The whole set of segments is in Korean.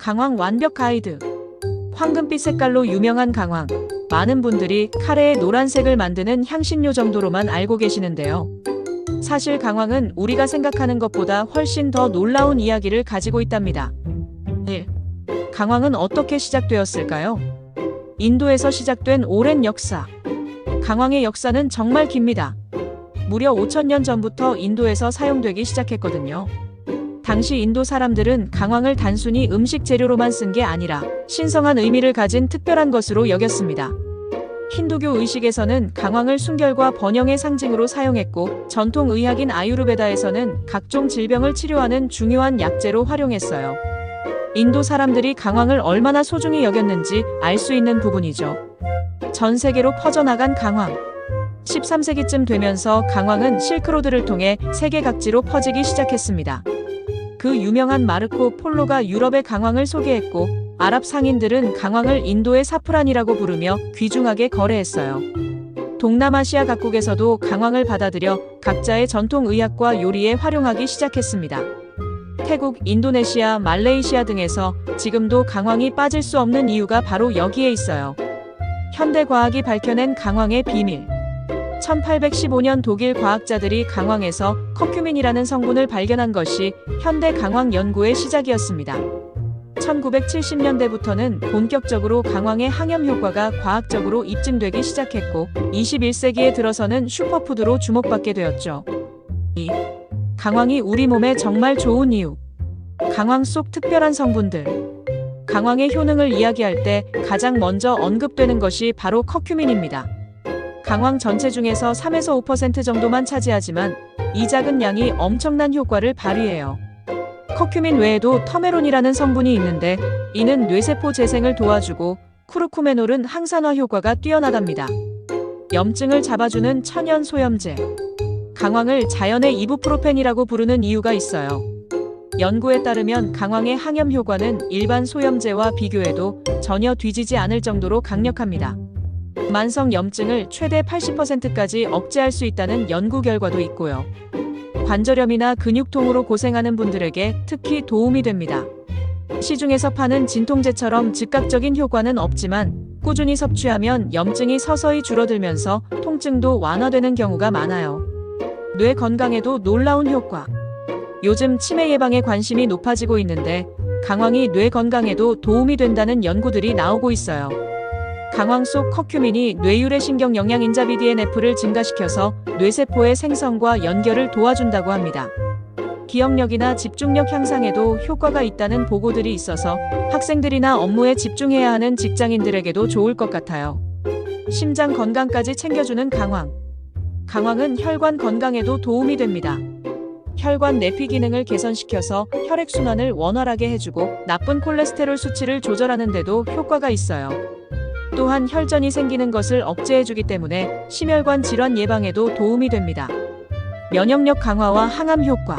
강황 완벽 가이드. 황금빛 색깔로 유명한 강황. 많은 분들이 카레의 노란색을 만드는 향신료 정도로만 알고 계시는데요. 사실 강황은 우리가 생각하는 것보다 훨씬 더 놀라운 이야기를 가지고 있답니다. 1. 강황은 어떻게 시작되었을까요? 인도에서 시작된 오랜 역사. 강황의 역사는 정말 깁니다. 무려 5천년 전부터 인도에서 사용되기 시작했거든요. 당시 인도 사람들은 강황을 단순히 음식 재료로만 쓴 게 아니라 신성한 의미를 가진 특별한 것으로 여겼습니다. 힌두교 의식에서는 강황을 순결과 번영의 상징으로 사용했고 전통 의학인 아유르베다에서는 각종 질병을 치료하는 중요한 약재로 활용했어요. 인도 사람들이 강황을 얼마나 소중히 여겼는지 알 수 있는 부분이죠. 전 세계로 퍼져나간 강황. 13세기쯤 되면서 강황은 실크로드를 통해 세계 각지로 퍼지기 시작했습니다. 그 유명한 마르코 폴로가 유럽의 강황을 소개했고 아랍 상인들은 강황을 인도의 사프란이라고 부르며 귀중하게 거래했어요. 동남아시아 각국에서도 강황을 받아들여 각자의 전통 의학과 요리에 활용하기 시작했습니다. 태국, 인도네시아, 말레이시아 등에서 지금도 강황이 빠질 수 없는 이유가 바로 여기에 있어요. 현대 과학이 밝혀낸 강황의 비밀. 1815년 독일 과학자들이 강황에서 커큐민이라는 성분을 발견한 것이 현대 강황 연구의 시작이었습니다. 1970년대부터는 본격적으로 강황의 항염 효과가 과학적으로 입증되기 시작했고 21세기에 들어서는 슈퍼푸드로 주목받게 되었죠. 2. 강황이 우리 몸에 정말 좋은 이유. 강황 속 특별한 성분들. 강황의 효능을 이야기할 때 가장 먼저 언급되는 것이 바로 커큐민입니다. 강황 전체 중에서 3에서 5% 정도만 차지하지만 이 작은 양이 엄청난 효과를 발휘해요. 커큐민 외에도 터메론이라는 성분이 있는데 이는 뇌세포 재생을 도와주고 쿠르쿠메놀은 항산화 효과가 뛰어나답니다. 염증을 잡아주는 천연 소염제. 강황을 자연의 이부프로펜이라고 부르는 이유가 있어요. 연구에 따르면 강황의 항염 효과는 일반 소염제와 비교해도 전혀 뒤지지 않을 정도로 강력합니다. 만성 염증을 최대 80%까지 억제할 수 있다는 연구 결과도 있고요. 관절염이나 근육통으로 고생하는 분들에게 특히 도움이 됩니다. 시중에서 파는 진통제처럼 즉각적인 효과는 없지만 꾸준히 섭취하면 염증이 서서히 줄어들면서 통증도 완화되는 경우가 많아요. 뇌 건강에도 놀라운 효과. 요즘 치매 예방에 관심이 높아지고 있는데 강황이 뇌 건강에도 도움이 된다는 연구들이 나오고 있어요. 강황 속 커큐민이 뇌율의 신경 영양인자 BDNF를 증가시켜서 뇌세포의 생성과 연결을 도와준다고 합니다. 기억력이나 집중력 향상에도 효과가 있다는 보고들이 있어서 학생들이나 업무에 집중해야 하는 직장인들에게도 좋을 것 같아요. 심장 건강까지 챙겨주는 강황. 강황은 혈관 건강에도 도움이 됩니다. 혈관 내피 기능을 개선시켜서 혈액순환을 원활하게 해주고 나쁜 콜레스테롤 수치를 조절하는 데도 효과가 있어요. 또한 혈전이 생기는 것을 억제해주기 때문에 심혈관 질환 예방에도 도움이 됩니다. 면역력 강화와 항암 효과.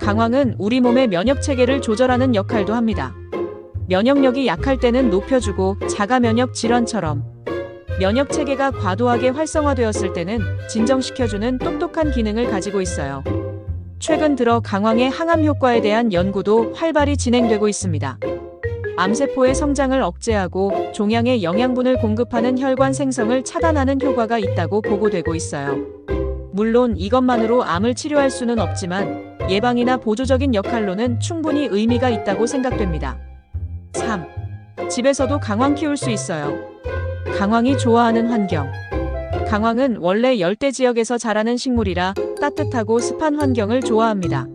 강황은 우리 몸의 면역 체계를 조절하는 역할도 합니다. 면역력이 약할 때는 높여주고 자가 면역 질환처럼 면역 체계가 과도하게 활성화되었을 때는 진정시켜주는 똑똑한 기능을 가지고 있어요. 최근 들어 강황의 항암 효과에 대한 연구도 활발히 진행되고 있습니다. 암세포의 성장을 억제하고 종양에 영양분을 공급하는 혈관 생성을 차단하는 효과가 있다고 보고되고 있어요. 물론 이것만으로 암을 치료할 수는 없지만 예방이나 보조적인 역할로는 충분히 의미가 있다고 생각됩니다. 3. 집에서도 강황 키울 수 있어요. 강황이 좋아하는 환경. 강황은 원래 열대 지역에서 자라는 식물이라 따뜻하고 습한 환경을 좋아합니다.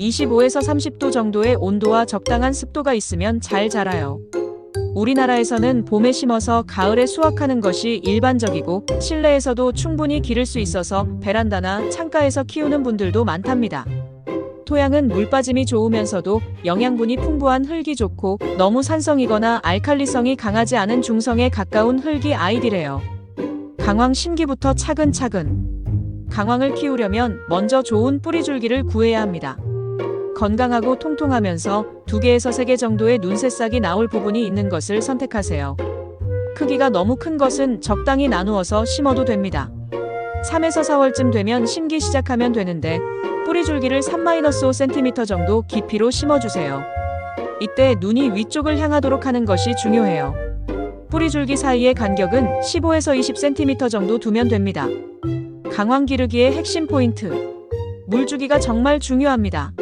25에서 30도 정도의 온도와 적당한 습도가 있으면 잘 자라요. 우리나라에서는 봄에 심어서 가을에 수확하는 것이 일반적이고 실내에서도 충분히 기를 수 있어서 베란다나 창가에서 키우는 분들도 많답니다. 토양은 물 빠짐이 좋으면서도 영양분이 풍부한 흙이 좋고 너무 산성이거나 알칼리성이 강하지 않은 중성에 가까운 흙이 아이디래요. 강황 심기부터 차근차근. 강황을 키우려면 먼저 좋은 뿌리줄기를 구해야 합니다. 건강하고 통통하면서 두 개에서 세개 정도의 눈새싹이 나올 부분이 있는 것을 선택하세요. 크기가 너무 큰 것은 적당히 나누어서 심어도 됩니다. 3에서 4월쯤 되면 심기 시작하면 되는데 뿌리 줄기를 3-5cm 정도 깊이로 심어주세요. 이때 눈이 위쪽을 향하도록 하는 것이 중요해요. 뿌리 줄기 사이의 간격은 15에서 20cm 정도 두면 됩니다. 강황 기르기의 핵심 포인트. 물 주기가 정말 중요합니다.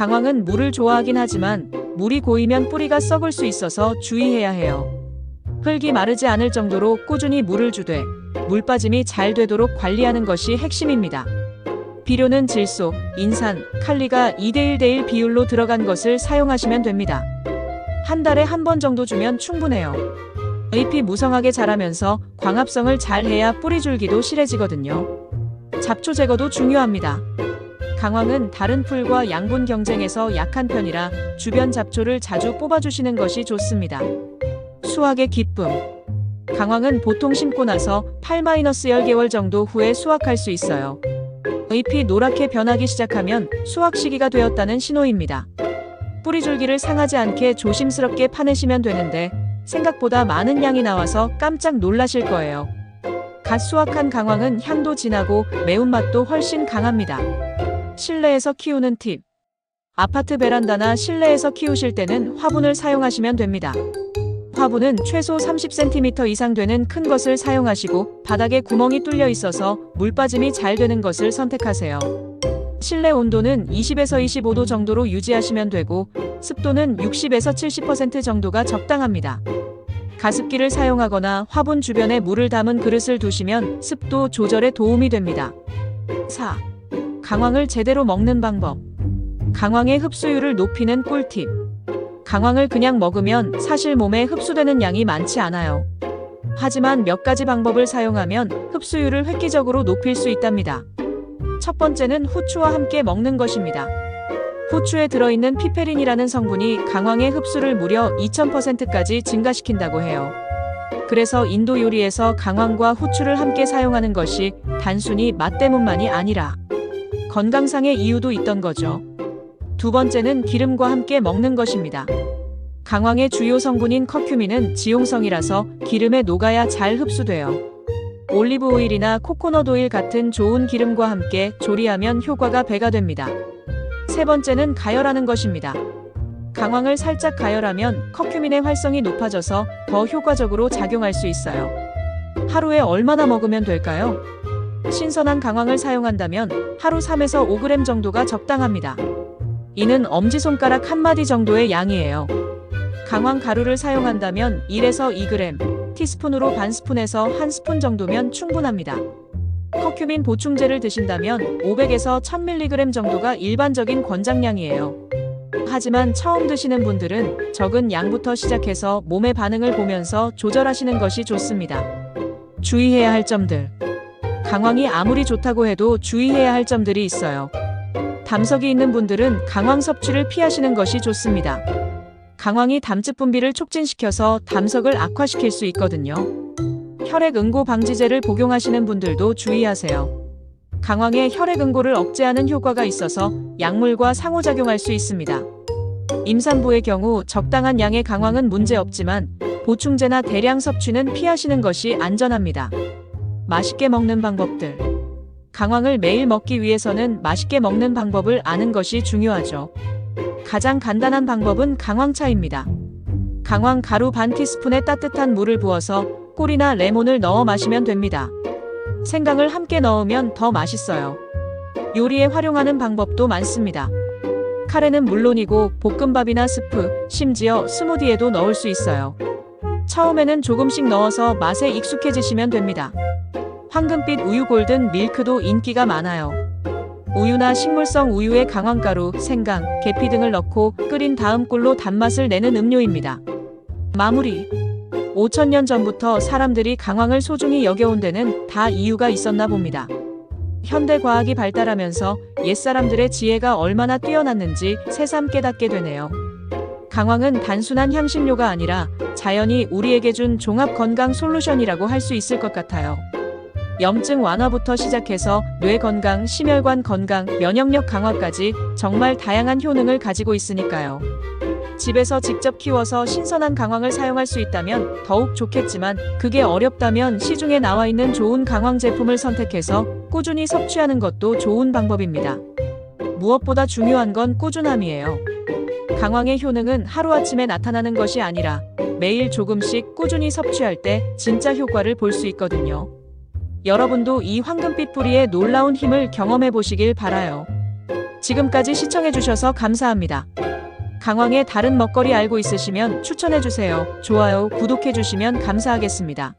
강황은 물을 좋아하긴 하지만 물이 고이면 뿌리가 썩을 수 있어서 주의해야 해요. 흙이 마르지 않을 정도로 꾸준히 물을 주되 물 빠짐이 잘 되도록 관리하는 것이 핵심입니다. 비료는 질소, 인산, 칼리가 2대1대1 비율로 들어간 것을 사용하시면 됩니다. 한 달에 한 번 정도 주면 충분해요. 잎이 무성하게 자라면서 광합성을 잘 해야 뿌리 줄기도 실해지거든요. 잡초 제거도 중요합니다. 강황은 다른 풀과 양분 경쟁에서 약한 편이라 주변 잡초를 자주 뽑아주시는 것이 좋습니다. 수확의 기쁨. 강황은 보통 심고 나서 8-10개월 정도 후에 수확할 수 있어요. 잎이 노랗게 변하기 시작하면 수확 시기가 되었다는 신호입니다. 뿌리 줄기를 상하지 않게 조심스럽게 파내시면 되는데 생각보다 많은 양이 나와서 깜짝 놀라실 거예요. 갓 수확한 강황은 향도 진하고 매운맛도 훨씬 강합니다. 실내에서 키우는 팁. 아파트 베란다나 실내에서 키우실 때는 화분을 사용하시면 됩니다. 화분은 최소 30cm 이상 되는 큰 것을 사용하시고 바닥에 구멍이 뚫려 있어서 물 빠짐이 잘 되는 것을 선택하세요. 실내 온도는 20에서 25도 정도로 유지하시면 되고 습도는 60에서 70% 정도가 적당합니다. 가습기를 사용하거나 화분 주변에 물을 담은 그릇을 두시면 습도 조절에 도움이 됩니다. 4. 강황을 제대로 먹는 방법. 강황의 흡수율을 높이는 꿀팁. 강황을 그냥 먹으면 사실 몸에 흡수되는 양이 많지 않아요. 하지만 몇 가지 방법을 사용하면 흡수율을 획기적으로 높일 수 있답니다. 첫 번째는 후추와 함께 먹는 것입니다. 후추에 들어있는 피페린이라는 성분이 강황의 흡수를 무려 2000%까지 증가시킨다고 해요. 그래서 인도 요리에서 강황과 후추를 함께 사용하는 것이 단순히 맛 때문만이 아니라 건강상의 이유도 있던 거죠. 두 번째는 기름과 함께 먹는 것입니다. 강황의 주요 성분인 커큐민은 지용성이라서 기름에 녹아야 잘 흡수돼요. 올리브 오일이나 코코넛 오일 같은 좋은 기름과 함께 조리하면 효과가 배가 됩니다. 세 번째는 가열하는 것입니다. 강황을 살짝 가열하면 커큐민의 활성이 높아져서 더 효과적으로 작용할 수 있어요. 하루에 얼마나 먹으면 될까요? 신선한 강황을 사용한다면 하루 3에서 5g 정도가 적당합니다. 이는 엄지손가락 한 마디 정도의 양이에요. 강황 가루를 사용한다면 1에서 2g, 티스푼으로 반 스푼에서 한 스푼 정도면 충분합니다. 커큐민 보충제를 드신다면 500에서 1000mg 정도가 일반적인 권장량이에요. 하지만 처음 드시는 분들은 적은 양부터 시작해서 몸의 반응을 보면서 조절하시는 것이 좋습니다. 주의해야 할 점들. 강황이 아무리 좋다고 해도 주의해야 할 점들이 있어요. 담석이 있는 분들은 강황 섭취를 피하시는 것이 좋습니다. 강황이 담즙 분비를 촉진시켜서 담석을 악화시킬 수 있거든요. 혈액 응고 방지제를 복용하시는 분들도 주의하세요. 강황의 혈액 응고를 억제하는 효과가 있어서 약물과 상호작용할 수 있습니다. 임산부의 경우 적당한 양의 강황은 문제없지만 보충제나 대량 섭취는 피하시는 것이 안전합니다. 맛있게 먹는 방법들. 강황을 매일 먹기 위해서는 맛있게 먹는 방법을 아는 것이 중요하죠. 가장 간단한 방법은 강황차입니다. 강황 가루 반 티스푼에 따뜻한 물을 부어서 꿀이나 레몬을 넣어 마시면 됩니다. 생강을 함께 넣으면 더 맛있어요. 요리에 활용하는 방법도 많습니다. 카레는 물론이고 볶음밥이나 스프, 심지어 스무디에도 넣을 수 있어요. 처음에는 조금씩 넣어서 맛에 익숙해지시면 됩니다. 황금빛 우유 골든 밀크도 인기가 많아요. 우유나 식물성 우유에 강황가루, 생강, 계피 등을 넣고 끓인 다음 꿀로 단맛을 내는 음료입니다. 마무리. 5천년 전부터 사람들이 강황을 소중히 여겨온 데는 다 이유가 있었나 봅니다. 현대 과학이 발달하면서 옛사람들의 지혜가 얼마나 뛰어났는지 새삼 깨닫게 되네요. 강황은 단순한 향신료가 아니라 자연이 우리에게 준 종합 건강 솔루션이라고 할 수 있을 것 같아요. 염증 완화부터 시작해서 뇌 건강, 심혈관 건강, 면역력 강화까지 정말 다양한 효능을 가지고 있으니까요. 집에서 직접 키워서 신선한 강황을 사용할 수 있다면 더욱 좋겠지만 그게 어렵다면 시중에 나와 있는 좋은 강황 제품을 선택해서 꾸준히 섭취하는 것도 좋은 방법입니다. 무엇보다 중요한 건 꾸준함이에요. 강황의 효능은 하루아침에 나타나는 것이 아니라 매일 조금씩 꾸준히 섭취할 때 진짜 효과를 볼 수 있거든요. 여러분도 이 황금빛 뿌리의 놀라운 힘을 경험해 보시길 바라요. 지금까지 시청해 주셔서 감사합니다. 강황의 다른 먹거리 알고 있으시면 추천해 주세요. 좋아요, 구독해 주시면 감사하겠습니다.